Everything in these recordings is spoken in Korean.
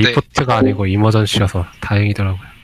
네. 리포트가 아니고 이머전시여서 다행이더라고요.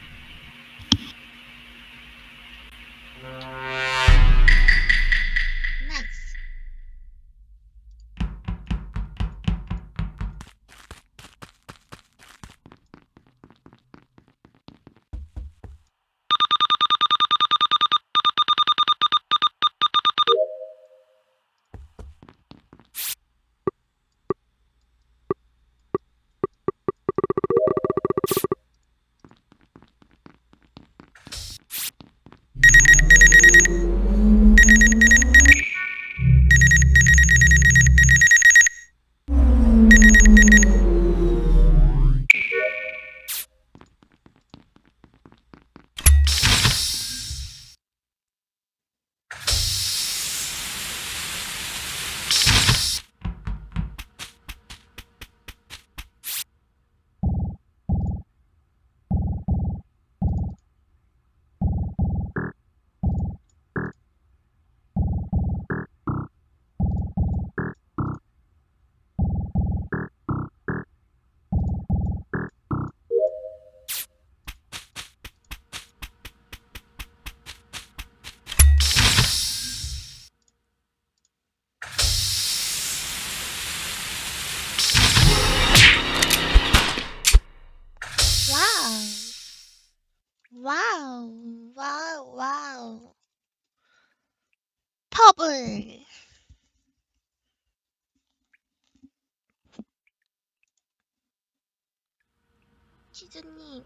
치즈님.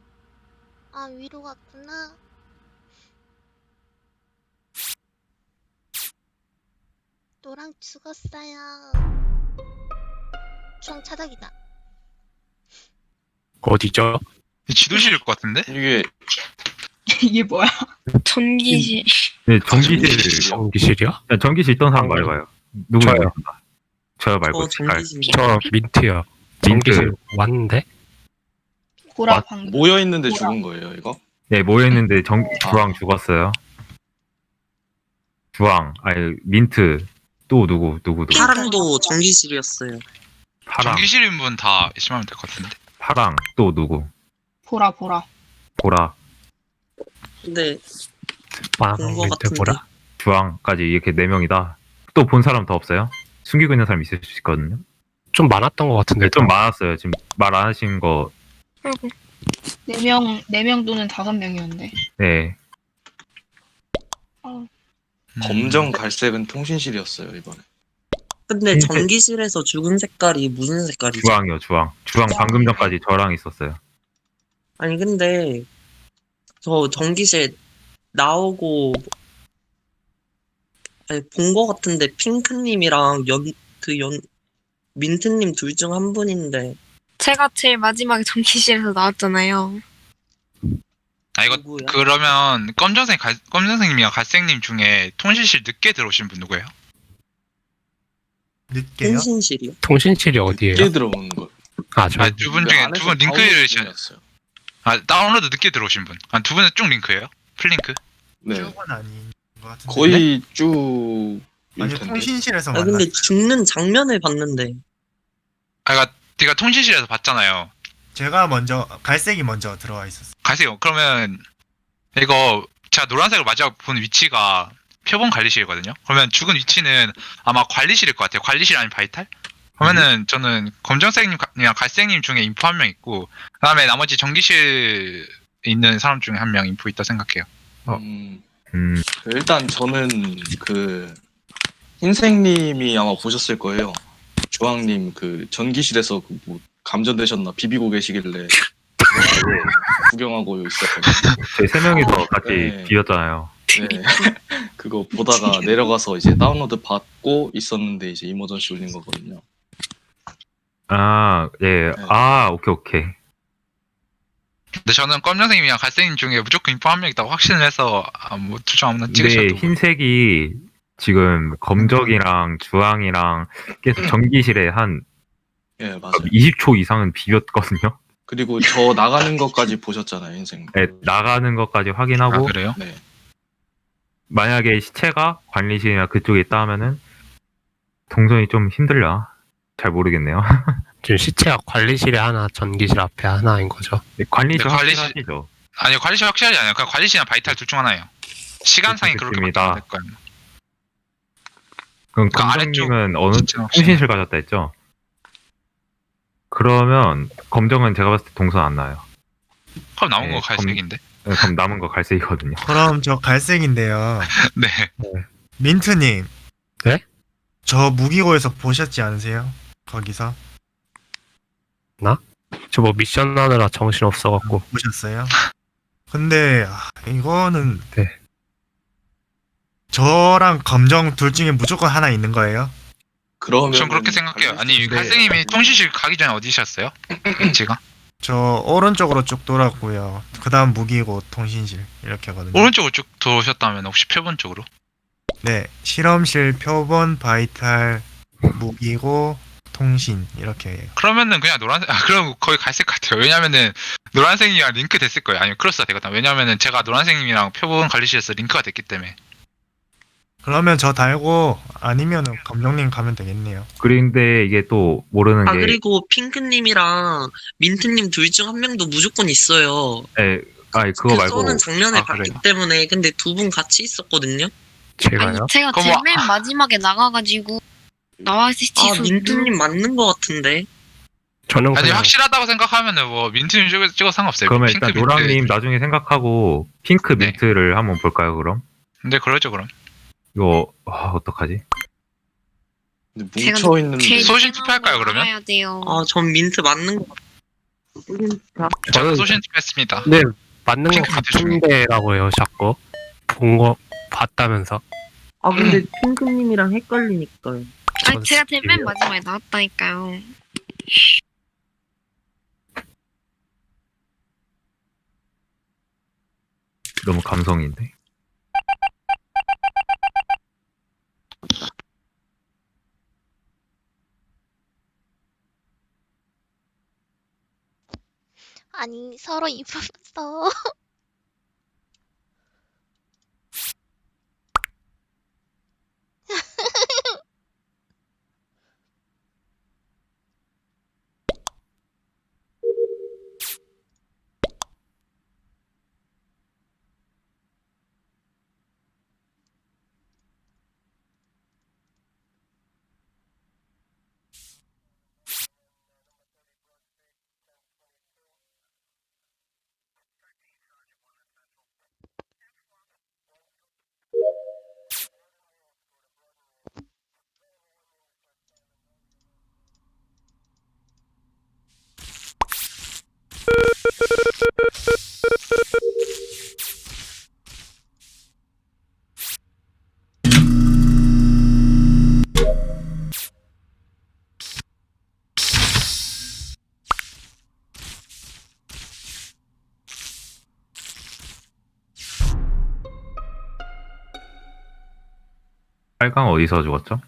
아, 위로 갔구나. 노랑 죽었어요. 주황 차닥이다. 어디죠? 지도실일 것 같은데? 이게 이게 뭐야? 전기실 네, 전기실. 전기실. 전기실이요? 야, 전기실 있던 사람 말해봐요. 누구 저요. 말고. 어 전기실 저 민트요. 전기실 왔는데 보라 맞- 방금. 모여 있는데 뭐야? 죽은 거예요, 이거? 네, 모여있는데 정, 아. 주황 죽었어요. 주황, 아니, 민트, 또 누구, 누구, 누구. 파랑도 전기실이었어요 파랑, 전기실인 분다 의심하면 될 것 같은데. 파랑, 또 누구. 보라 보라. 보라, 근데 빵본거 민트 같은데 보라. 주황까지 이렇게 네 명이다 또 본 사람 더 없어요? 숨기고 있는 사람 있을 수 있거든요. 좀 많았던 것 같은데 네, 좀 많았어요. 지금 말 안 하신 거, 아이고 네명네명 또는 다섯 명이었는데. 네. 음. 검정 갈색은 통신실이었어요, 이번에. 근데 흰색. 전기실에서 죽은 색깔이 무슨 색깔이죠? 주황이요, 주황. 주황 방금 전까지 저랑 있었어요. 아니 근데 저 전기실 나오고 아니 본 거 같은데 핑크님이랑 연 그 연 민트님 둘 중 한 분인데 제가 제일 마지막에 전기실에서 나왔잖아요. 아 이거 누구야? 그러면 검정색 갈, 검정색님이랑 갈색님 중에 통신실 늦게 들어오신 분 누구예요? 늦게요? 통신실이요? 통신실이 어디예요? 늦게 들어오는 거. 아, 저 아 두 분 중에 두 분 링크를 시- 였어요 아 다운로드 늦게 들어오신 분. 아 두 분은 쭉 링크예요? 플링크? 네. 쭉은 아닌 것 같은데. 거의 쭉. 아니 텐데. 통신실에서 아 만났. 근데 죽는 장면을 봤는데 아 그러니까 제가 통신실에서 봤잖아요. 제가 먼저 갈색이 먼저 들어와 있었어. 가세요. 그러면 이거 제가 노란색을 마지막 본 위치가 표본 관리실이거든요. 그러면 죽은 위치는 아마 관리실일 것 같아요. 관리실 아니면 바이탈? 그러면은 저는 검정색님이랑 갈색님 중에 인포 한 명 있고 그다음에 나머지 전기실 있는 사람 중에 한 명 인포 있다 생각해요. 어. 음, 음, 일단 저는 그 흰색님이 아마 보셨을 거예요. 주황님 그 전기실에서 그뭐 감전되셨나 비비고 계시길래 구경하고 있었거든요. 저희 세 명이서 같이 네. 비었잖아요. 네. 그거 보다가 내려가서 이제 다운로드 받고 있었는데 이제 이머전시 올린 거거든요. 아, 예. 아, 오케이, 오케이. 근데 저는 검정색님이랑 갈색님 중에 무조건 인포 한 명 있다고 확신을 해서 아, 뭐 투정 아무나 찍으셔도 근데 흰색이 지금 검정이랑 주황이랑 계속 전기실에 한 예, 맞아요. 20초 이상은 비볐거든요. 그리고 저 나가는 것까지 보셨잖아요, 인생. 네, 나가는 것까지 아 확인하고 그래요? 네. 만약에 시체가 관리실이나 그쪽에 있다 하면은 동선이 좀 힘들려. 잘 모르겠네요. 지금 시체가 관리실에 하나, 전기실 앞에 하나인 거죠. 관리실 네, 관리실- 확실하시죠? 아니요 관리실 확실하지 않아요. 그냥 관리실이나 바이탈 둘 중 하나예요. 시간상이 그렇게 될 거예요. 그럼 그 아래쪽 검정님은 어느 시체 확실히. 통신실 가셨다 했죠? 그러면 검정은 제가 봤을 때 동선 안 나요. 그럼 남은 네, 거 갈색인데. 네, 그럼 남은 거 갈색이거든요. 그럼 저 갈색인데요. 네. 민트님. 네? 저 무기고에서 보셨지 않으세요? 거기서 저 뭐 미션 하느라 정신 없어갖고. 보셨어요? 근데 아, 이거는 네. 저랑 검정 둘 중에 무조건 하나 있는 거예요? 그러면 전 그렇게 생각해요. 아니 갈색님이 통신실 가기 전에 어디셨어요? 위치가 저 오른쪽으로 쭉 돌았고요. 그다음 무기고 통신실 이렇게거든요. 오른쪽으로 쭉 들어오셨다면 혹시 표본 쪽으로? 네, 실험실, 표본, 바이탈, 무기고, 통신 이렇게. 그러면은 그냥 노란색 아 그럼 거의 갈색 같아요. 왜냐면은 노란색이랑 링크 됐을 거예요. 아니면 크로스가 되거든. 왜냐면은 제가 노란색님이랑 표본 관리실에서 링크가 됐기 때문에. 그러면 저 달고 아니면은 검정님 가면 되겠네요. 그런데 이게 또 모르는 아 게 그리고 핑크님이랑 민트님 둘 중 한 명도 무조건 있어요. 에, 아니 그거 그 말고 쏘는 장면을 아, 봤기 그래요? 때문에 근데 두 분 같이 있었거든요. 제가요? 아니 제가 그럼 제일 뭐- 맨 마지막에 나가가지고 나와 있을 때아 민트님 맞는 것 같은데. 저는 아니 그냥 확실하다고 생각하면은 뭐 민트님 찍어, 찍어 상관없어요. 그러면 핑크 일단 민트. 노랑님 나중에 생각하고 핑크 네. 민트를 한번 볼까요 그럼? 근데 그러죠 그럼. 이거 아, 어떡하지? 근데 제가 뭉쳐 있는데 제일 소신 투표할까요, 걸 그러면? 알아야 돼요. 아 전 민트 맞는 것. 저는 소신 투표했습니다. 네, 맞는 것 핑크 민트 중에. 같은데라고 해요, 자꾸. 본 거 봤다면서. 아 근데 핑크님이랑 헷갈리니까요. 아니 전 제가 제일 맨 스킵이요. 마지막에 나왔다니까요. 너무 감성인데. 아니 서로 입으면서. 빨강 어디서 죽었죠?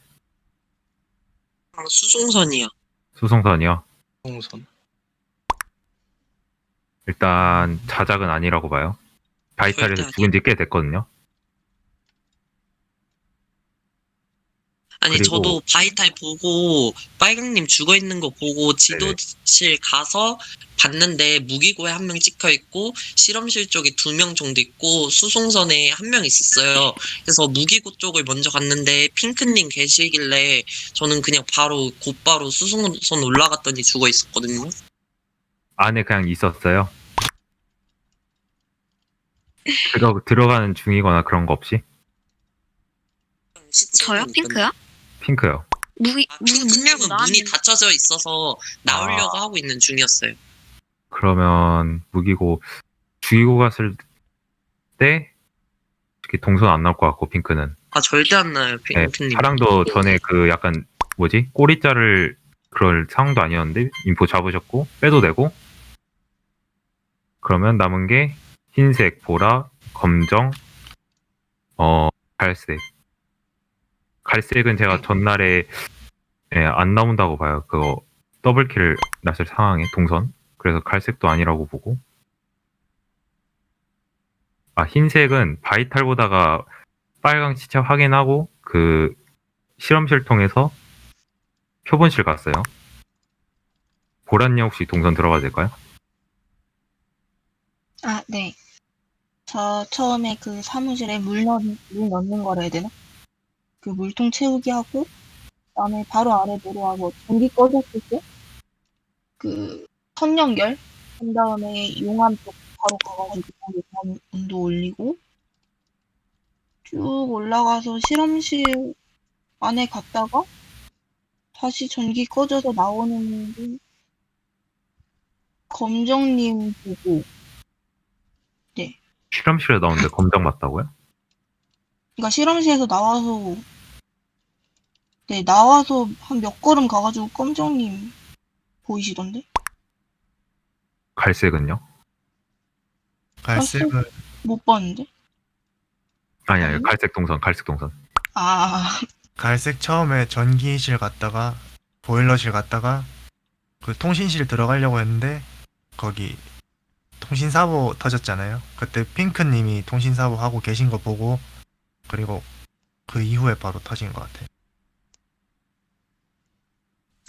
아, 수송선이요. 수송선이요? 수송선. 일단 자작은 아니라고 봐요. 바이탈에서 네, 죽은 지 꽤 됐거든요. 아니 그리고- 저도 바이탈 보고 빨강님 죽어 있는 거 보고 지도실 가서 봤는데 무기고에 한 명 찍혀 있고 실험실 쪽에 두 명 정도 있고 수송선에 한 명 있었어요. 그래서 무기고 쪽을 먼저 갔는데 핑크님 계시길래 저는 그냥 바로 곧바로 수송선 올라갔더니 죽어 있었거든요. 안에 그냥 있었어요. 들어, 들어가는 중이거나 그런 거 없이? 저요? 핑크요? 핑크요. 무기 아, 무기 문 열고 핑크님은 문이 나왔는데 닫혀져 있어서 나오려고 하고 있는 중이었어요. 그러면 무기고 죽이고 갔을 때 이렇게 동선 안 나올 것 같고 핑크는 아 절대 안 나요 네, 핑크님. 파랑도 전에 그 약간 뭐지 꼬리자를 그럴 상황도 아니었는데 인포 잡으셨고 빼도 되고 그러면 남은 게 흰색, 보라, 검정, 어 갈색. 갈색은 제가 전날에 예, 안 나온다고 봐요. 그거 더블킬 났을 상황에 동선. 그래서 갈색도 아니라고 보고. 아 흰색은 바이탈 보다가 빨강 시체 확인하고 그 실험실 통해서 표본실 갔어요. 보라님 혹시 동선 들어가도 될까요? 아, 네. 저 처음에 그 사무실에 물, 넣, 물 넣는 거라 해야 되나? 그 물통 채우기 하고, 그다음에 바로 아래 내려가고 전기 꺼졌을 때, 그 선연결? 한 다음에 용암 쪽 바로 가가지고 온- 온도 올리고, 쭉 올라가서 실험실 안에 갔다가 다시 전기 꺼져서 나오는 게 검정님 보고. 실험실에 나오는데 검정 맞다고요? 그러니까 실험실에서 나와서 네 나와서 한 몇 걸음 가가지고 검정님 보이시던데? 갈색은요? 갈색은 못 봤는데? 아니 아니? 갈색 동선 갈색 동선. 아 갈색 처음에 전기실 갔다가 보일러실 갔다가 그 통신실 들어가려고 했는데 거기 통신사고 터졌잖아요. 그때 핑크님이 통신사고 하고 계신 거 보고 그리고 그 이후에 바로 터진 것 같아요.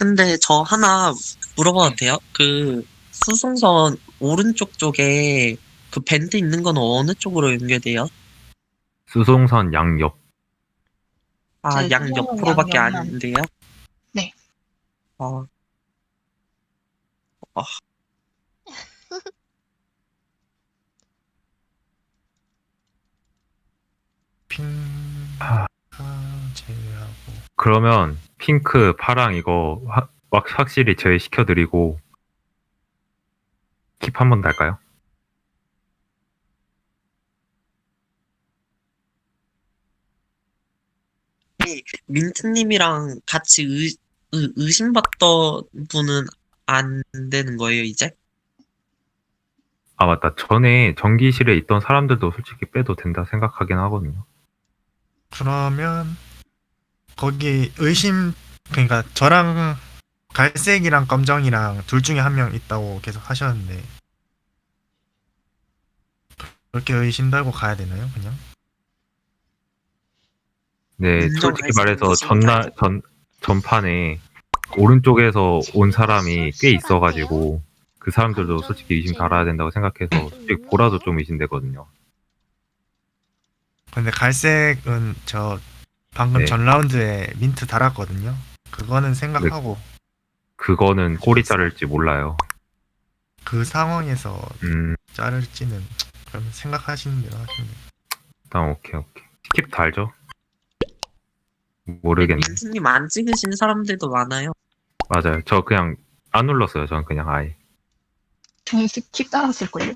근데 저 하나 물어봐도 돼요? 그 수송선 오른쪽 쪽에 그 밴드 있는 건 어느 쪽으로 연결돼요? 수송선 양옆 아, 네, 양 수송선 옆으로밖에 양 옆만. 안 돼요? 네. 아, 핑크 아. 제외하고 그러면 핑크 파랑 이거 화- 확- 확실히 제외시켜드리고 킵 한번 달까요? 민트님이랑 같이 의, 의, 의 심받던 분은 안 되는 거예요, 이제? 아 맞다 전에 전기실에 있던 사람들도 솔직히 빼도 된다 생각하긴 하거든요. 그러면 거기 의심 그러니까 저랑 갈색이랑 검정이랑 둘 중에 한 명 있다고 계속 하셨는데 그렇게 의심 달고 가야 되나요 그냥? 네, 솔직히 수 말해서 전날 전 전판에 오른쪽에서 온 사람이 꽤 있어가지고 그 사람들도 솔직히 의심 달아야 된다고 생각해서 솔직히 보라도 좀 의심되거든요. 근데 갈색은 저 방금 네. 전 라운드에 민트 달았거든요. 그거는 생각하고 그거는 꼬리 자를지 몰라요. 그 상황에서 음, 자를지는 그럼 생각하시는 대로 하시면. 일단 오케이 오케이. 스킵 달죠? 모르겠네. 민트님 안 찍으신 사람들도 많아요. 맞아요. 저 그냥 안 눌렀어요. 전 그냥 아예. 저는 스킵 따랐을걸요?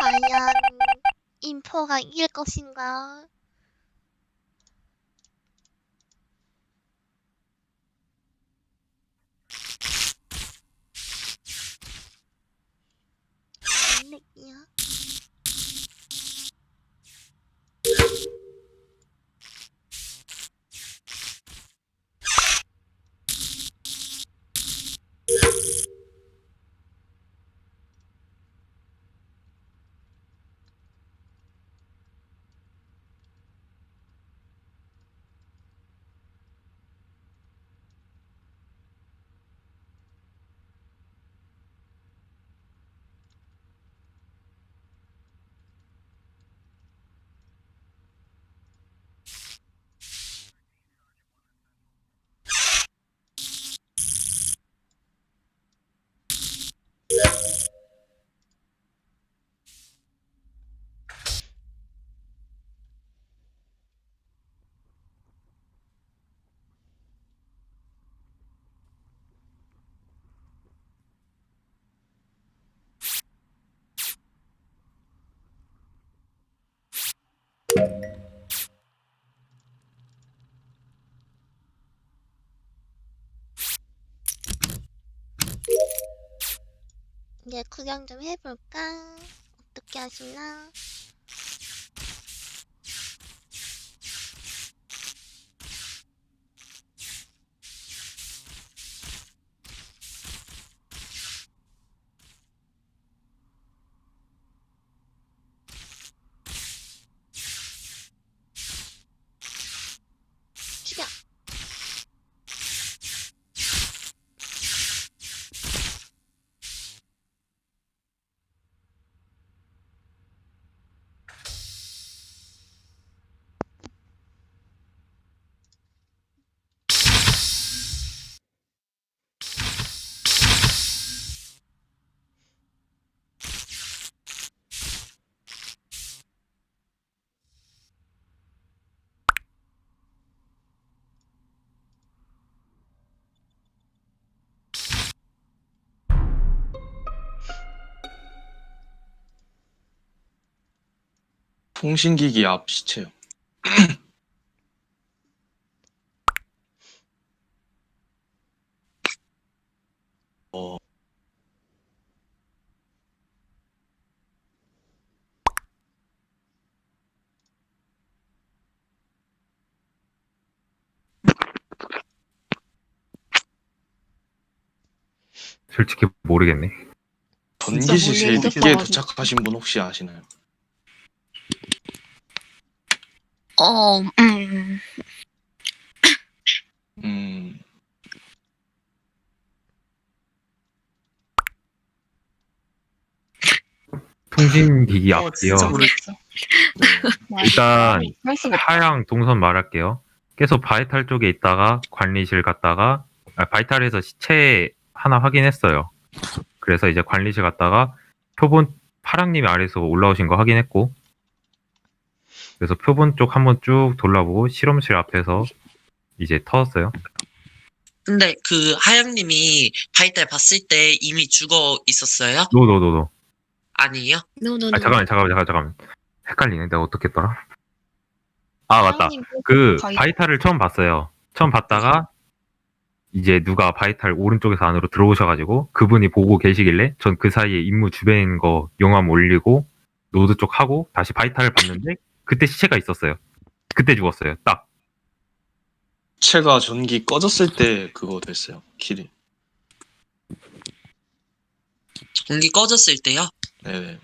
과연 인포가 이길 것인가? 뭔 얘기야? 이제 구경 좀 해볼까? 어떻게 하시나? 통신기기 앞 시체요. 어, 솔직히 모르겠네. 전기실 진짜 늦게. 도착하신 분 혹시 아시나요? 어, 음. 음, 통신기기 어, 앞이요. 진짜 모르겠어. 네. 일단 할 수가 없어. 하향 동선 말할게요. 계속 바이탈 쪽에 있다가 관리실 갔다가 아, 바이탈에서 시체 하나 확인했어요. 그래서 이제 관리실 갔다가 표본 파랑님이 아래에서 올라오신 거 확인했고 그래서 표본 쪽 한번 쭉 돌아보고 실험실 앞에서 이제 터졌어요. 근데 그 하영님이 바이탈 봤을 때 이미 죽어 있었어요? 노노노노. 아니에요? 노노노. 아 잠깐만 잠깐만 잠깐만 잠깐만. 헷갈리네. 내가 어떻게 했더라? 아 맞다. 사장님 그 바이- 바이탈을 처음 봤어요. 처음 봤다가 이제 누가 바이탈 오른쪽에서 안으로 들어오셔가지고 그분이 보고 계시길래 전 그 사이에 임무 있는 거 용암 올리고 노드 쪽 하고 다시 바이탈을 봤는데 그때 시체가 있었어요. 그때 죽었어요. 딱. 체가 전기 꺼졌을 때 그거 됐어요. 킬이. 전기 꺼졌을 때요? 네네.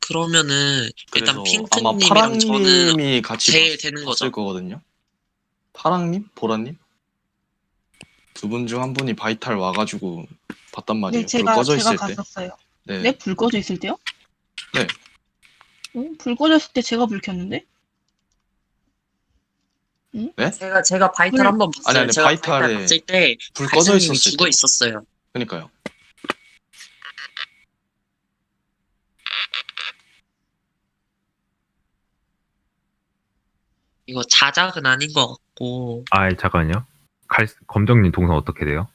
그러면은 일단 그래서 아마 핑크님이랑 저는 파랑님이 같이 제일 봤- 되는 봤을 거죠. 거거든요. 파랑님, 보라님 두 분 중 한 분이 바이탈 와가지고 봤단 말이에요. 네, 제가 불 꺼져 제가 있을 때. 갔었어요. 네. 네, 불 꺼져 있을 때요? 네. 어? 불 꺼졌을 때 제가 불 켰는데? 제가 제가 바이탈 불- 한번 봤어요. 아니, 아니, 제가 바이탈 바이탈에 봤을 때 불 꺼져 있었을 죽어 때. 있었어요. 그러니까요. 이거 자작은 아닌 것 같고 아 잠깐만요. 갈 검정님 동선 어떻게 돼요?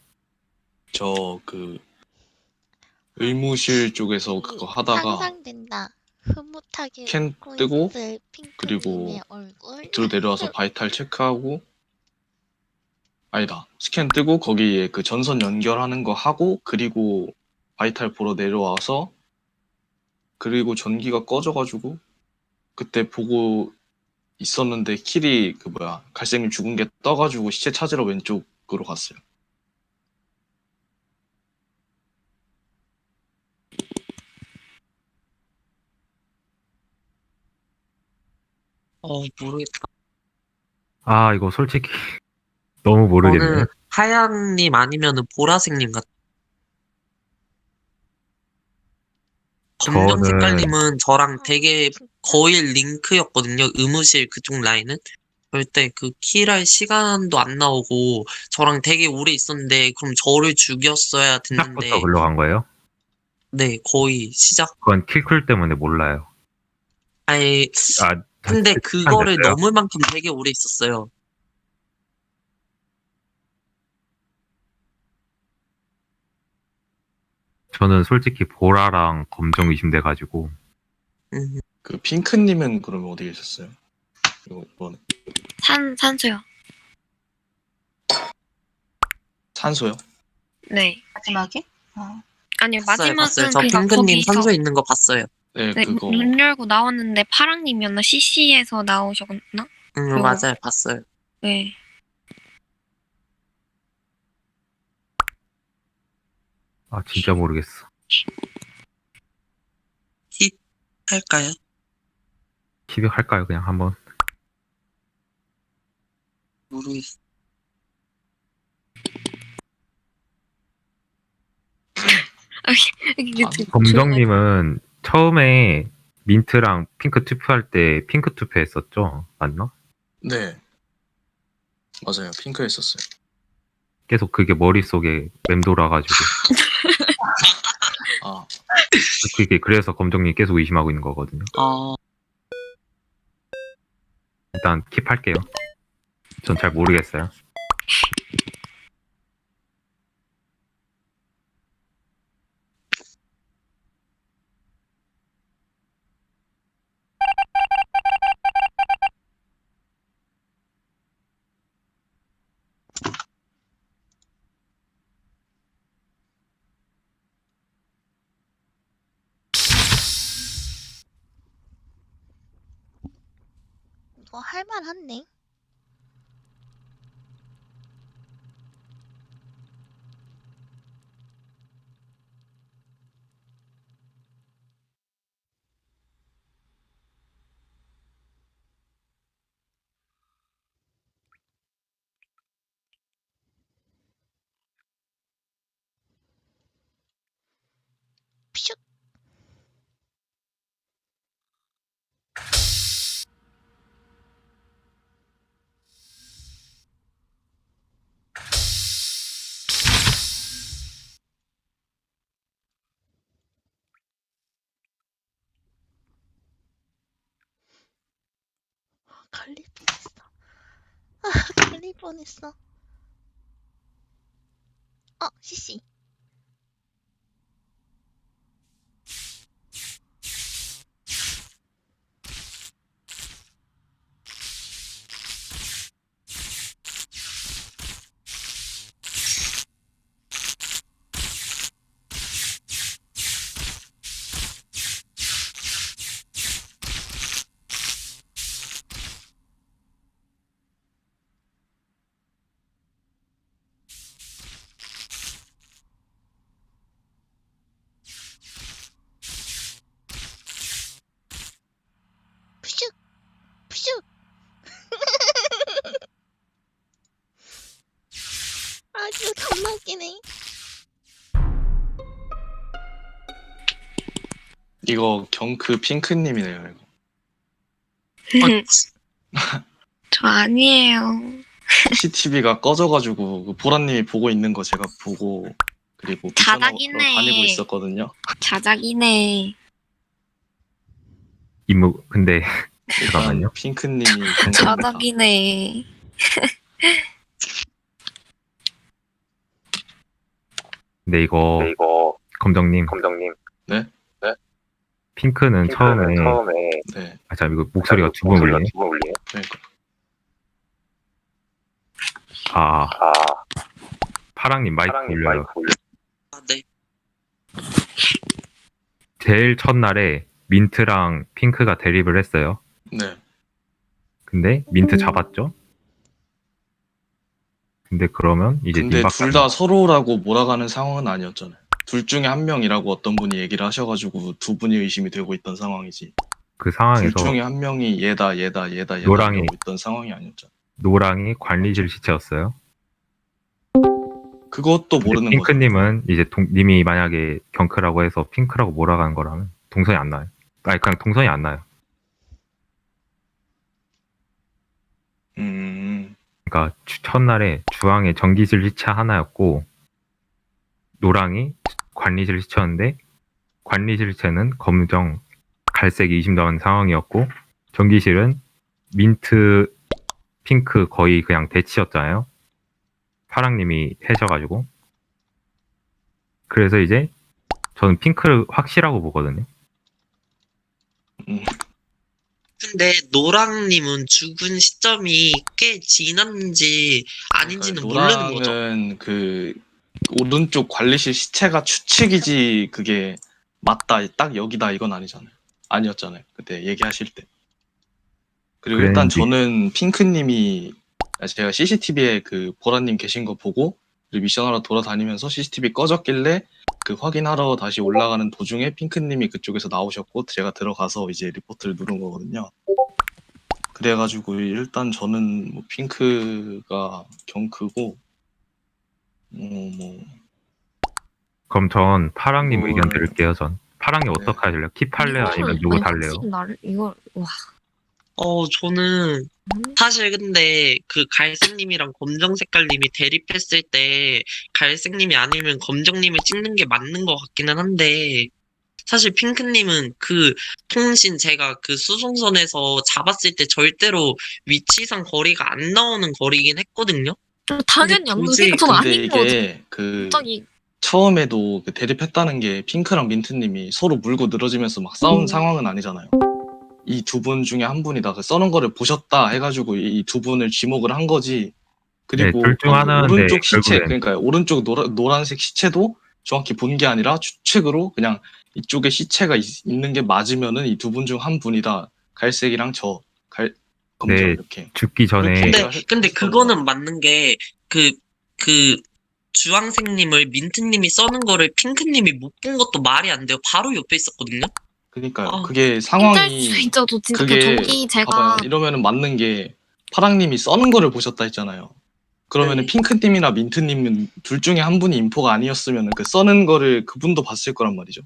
저 그 의무실 쪽에서 그거 하다가 상상된다. 흐뭇하게 캔 웃고 뜨고 있을 그리고 핑크님의 얼굴. 밑으로 내려와서 바이탈 체크하고 아니다 스캔 뜨고 거기에 그 전선 연결하는 거 하고 그리고 바이탈 보러 내려와서 그리고 전기가 꺼져가지고 그때 보고 있었는데 킬이 그 뭐야 갈색님 죽은 게 떠가지고 시체 찾으러 왼쪽으로 갔어요. 어 모르겠다. 아 이거 솔직히 너무 모르겠네. 저는 하양님 아니면은 보라색님 같. 검정 저는- 색깔님은 저랑 되게 거의 링크였거든요. 의무실 그쪽 라인은. 절대 그 킬할 시간도 안 나오고 저랑 되게 오래 있었는데 그럼 저를 죽였어야 됐는데 시작부터 글로 간 거예요? 네 거의 시작 그건 킬쿨 때문에 몰라요. 아예 아 근데 그거를 됐어요? 넘을 만큼 되게 오래 있었어요. 저는 솔직히 보라랑 검정 의심돼 가지고 음, 그 핑크님은 그러면 어디 계셨어요? 이거 이번에 산, 산소요. 산소요? 네. 마지막에? 아, 아니요, 봤어요, 마지막은 봤어요. 저 그냥 핑크님 거기서 산소에 있는 거 봤어요. 네, 네, 그거 문 열고 나왔는데 파랑님이었나? CC에서 나오셨나? 응, 그거. 맞아요, 봤어요. 네. 아 진짜 모르겠어. 할까요? 킵이 할까요? 그냥 한번. 모르겠어. 이게 검정님은 처음에 민트랑 핑크 투표할 때 핑크 투표했었죠? 맞나? 네 맞아요 핑크 했었어요. 계속 그게 머릿속에 맴돌아가지고 아 그게 그래서 검정님 계속 의심하고 있는 거거든요. 어, 일단 킵할게요. 전 잘 모르겠어요. 이거 할만한데? 퓨 걸릴 뻔했어. 아, 걸릴 뻔했어. 어, 씨씨. 푸슉! 푸슉! 아주 겁나 웃기네. 이거 경크 핑크님이네요. 이거. 저 아니에요. CCTV가 꺼져가지고 그 보라님이 보고 있는 거 제가 보고 그리고 미션하고 자작이네. 다니고 있었거든요. 자작이네. 임무 근데 잠깐만요. 핑크님이 경크입니다. 자작이네. 근데 이거 검정님 검정님 네? 핑크는 처음에 네, 아 잠 이거 목소리가 두 번 울리네. 그러니까 아, 파랑님 마이크 울려요. 아, 네. 제일 첫날에 민트랑 핑크가 대립을 했어요. 네, 근데 민트 잡았죠? 근데 그러면 이제 근데 님박 둘 다 서로라고 몰아가는 상황은 아니었잖아요. 둘 중에 한 명이라고 어떤 분이 얘기를 하셔가지고 두 분이 의심이 되고 있던 상황이지. 그 둘 상황에서 중에 한 명이 얘다 얘다 얘다 얘다 노랑이. 이러고 있던 상황이 아니었잖아. 노랑이 관리실 시체였어요. 그것도 모르는 거죠. 핑크님은 이제 동, 님이 만약에 경크라고 해서 핑크라고 몰아가는 거라면 동선이 안 나요. 아니 그냥 동선이 안 나요. 음, 그러니까 주- 첫날에 주황에 전기실 시체 하나였고 노랑이 관리실 시체였는데 관리실 시체는 검정 갈색이 의심당한 상황이었고 전기실은 민트 핑크 거의 그냥 대치였잖아요. 파랑님이 해셔가지고 그래서 이제 저는 핑크를 확실하고 보거든요. 근데 노랑님은 죽은 시점이 꽤 지났는지 아닌지는 모르는 거죠. 노랑은 그 오른쪽 관리실 시체가 추측이지 그게 맞다 딱 여기다 이건 아니잖아요. 아니었잖아요. 그때 얘기하실 때. 그리고 일단 그랬는지. 저는 핑크님이 제가 CCTV에 그 보라님 계신 거 보고 그리고 미션하러 돌아다니면서 CCTV 꺼졌길래 그 확인하러 다시 올라가는 도중에 핑크님이 그쪽에서 나오셨고 제가 들어가서 이제 리포트를 누른 거거든요. 그래가지고 일단 저는 뭐 핑크가 경크고 어, 뭐 그럼 전 파랑님 어. 의견 들을게요. 전 파랑이 네. 어떻게 하실래요? 킵할래요? 아니면 누구 달래요? 나를 이걸 와. 어, 저는 사실 근데 그 갈색님이랑 검정 색깔님이 대립했을 때 갈색님이 아니면 검정님을 찍는 게 맞는 것 같기는 한데 사실 핑크님은 그 통신 제가 그 수송선에서 잡았을 때 절대로 위치상 거리가 안 나오는 거리긴 했거든요. 당연히 전 근데 아닌 거죠. 이게 그 갑자기 처음에도 그 대립했다는 게 핑크랑 민트님이 서로 물고 늘어지면서 막 싸운 음. 상황은 아니잖아요. 이 두 분 중에 한 분이 다. 그 써는 거를 보셨다 해가지고 이 두 분을 지목을 한 거지. 그리고 네, 둘중 그 하나인데 오른쪽 시체, 결국엔. 그러니까 오른쪽 노라, 노란색 시체도 정확히 본 게 아니라 추측으로 그냥 이쪽에 시체가 있, 는게 맞으면은 이 두 분 중 한 분이다. 갈색이랑 저, 갈, 검정 네. 이렇게. 죽기 전에 근데 했- 근데 그거는 맞는 게 그 그 주황색님을 민트님이 써는 거를 핑크님이 못 본 것도 말이 안 돼요. 바로 옆에 있었거든요. 그러니까요. 어. 그게 힘들 수 상황이 있죠. 저 진짜 그 그게 전기 제가 봐봐요. 이러면은 맞는 게 파랑님이 써는 거를 보셨다 했잖아요. 그러면은 네. 핑크님이나 민트님은 둘 중에 한 분이 인포가 아니었으면은 그 써는 거를 그분도 봤을 거란 말이죠.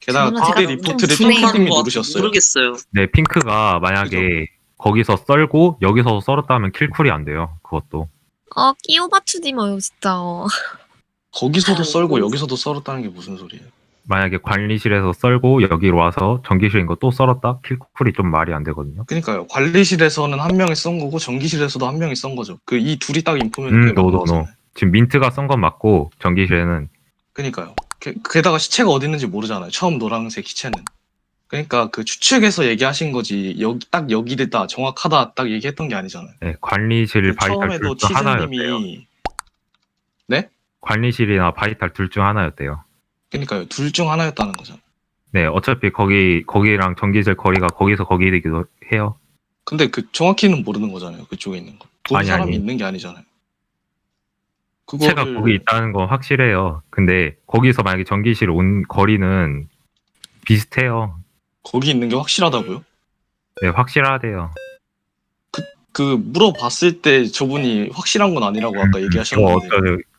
게다가 그거는 그때 제가 리포트를 좀 핑크님이 것 같아서 누르셨어요. 모르겠어요. 네 핑크가 만약에 거기서 썰고 여기서 썰었다면 킬쿨이 안 돼요. 그것도 어 끼워 맞추지 마요 진짜. 거기서도 아, 썰고. 여기서도 썰었다는 게 무슨 소리예요? 만약에 관리실에서 썰고 여기로 와서 전기실인 거 또 썰었다 킬쿨이 좀 말이 안 되거든요. 그러니까요. 관리실에서는 한 명이 썬 거고 전기실에서도 한 명이 썬 거죠. 그 이 둘이 딱 인포면 음, 그게 맞는 노노노. 거잖아요. 지금 민트가 썬 건 맞고 전기실에는 그러니까요. 게, 게다가 시체가 어디 있는지 모르잖아요. 처음 노란색 시체는. 그러니까 그 추측해서 얘기하신 거지 여기 딱 여기다 정확하다 딱 얘기했던 게 아니잖아요. 네, 관리실 바이탈 처음에도 둘 중 하나였대요. 치즈님이 관리실이나 바이탈 둘 중 하나였대요. 그러니까요. 둘 중 하나였다는 거잖아요. 네, 어차피 거기 거기랑 전기실 거리가 거기서 거기이기도 해요. 근데 그 정확히는 모르는 거잖아요. 그쪽에 있는 거. 본 아니, 사람이 아니. 있는 게 아니잖아요. 그거를 거기 있다는 건 확실해요. 근데 거기서 만약에 전기실 온 거리는 비슷해요. 거기 있는 게 확실하다고요? 네, 확실하대요. 그 물어봤을 때 저분이 확실한 건 아니라고 아까 이거 얘기하셨는데 어쩌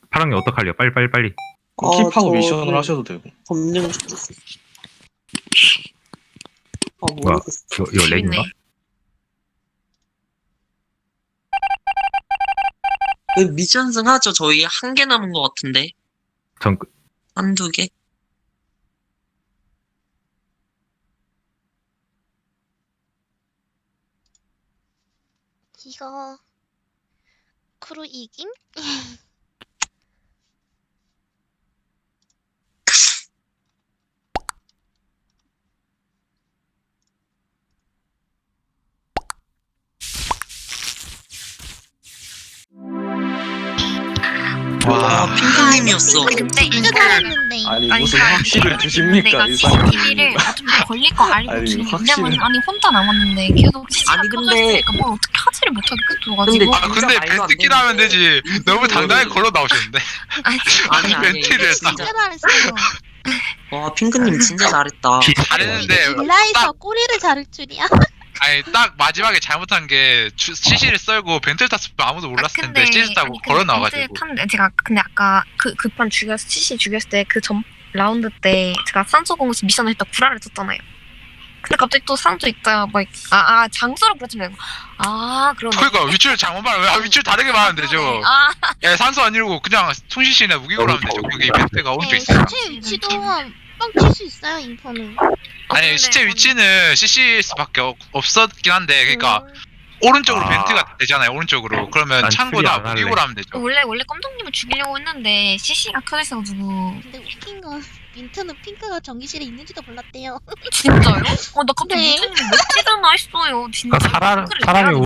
파랑이 어떡할래요? 빨리 빨리 빨리. 그럼 킵하고 저 미션을 그 하셔도 되고. 검증. 아 뭐야? 모르겠어. 이거, 이거 렉인가? 재밌네. 그 미션승 하죠. 저희 한 개 남은 것 같은데 전 한두 개. 이거 크루 이김? 와 와. 핑크님이었어. 근데 이거 잘했는데. 아니 무슨 확실을 아니, 주십니까 내가. CCTV를 좀 걸릴 거 알고 아니, 지금 확실히. 왜냐면 아니 혼자 남았는데 계속 CCTV가 아니, 근데- 있으니까 뭘 어떻게 하지를 못하겠어가지고 근데 아 진짜 근데 말도 안 벤트끼리 하면. 되지. 너무 당당하게 걸어 나오셨는데. 아니 아니 아니 멘트를 이게 진짜 진짜 잘했어요. 와 핑크님 진짜 잘했다. 잘했는데 빌라에서 딱 꼬리를 자를 줄이야. 아니 딱 마지막에 잘못한 게 주- CC를 썰고 벤트를 탔으면 아무도 몰랐을 텐데 CC 타고 아니, 근데 걸어 나와가지고. 벤트 탔는데 제가 근데 아까 그 급한 죽였 CC 죽였을 때 그 전 라운드 때 제가 산소 공수 미션을 했다 구라를 쳤잖아요. 근데 갑자기 또 산소 있다 막아아 장소를 그러지 말고 아 그러네. 그러니까 위치를 잘못 말하면 아, 위치를 다르게 말하면 되죠. 아 야, 산소 아니고 그냥 통신실이나 무기고로 하면 되죠. 그게 오른쪽 네, 있어요. 시체 위치도 뻥칠 수 있어요 인포는. 아니 근데 시체 저는- 위치는 CCS밖에 없었긴 한데 그러니까 음, 오른쪽으로 아. 벤트가 되잖아요. 오른쪽으로 그러면 난 추리 창고나 안 할래. 무기고로 하면 되죠. 원래 원래 껌동님을 죽이려고 했는데 CC가 켜져 있어가지고 근데 웃긴 건 민트는 핑크가 전기실에 있는지도 몰랐대요. 진짜요? 어나 갑자기 네. 무슨 멋지잖아 했어요 진짜. 그러니까 사람 사람이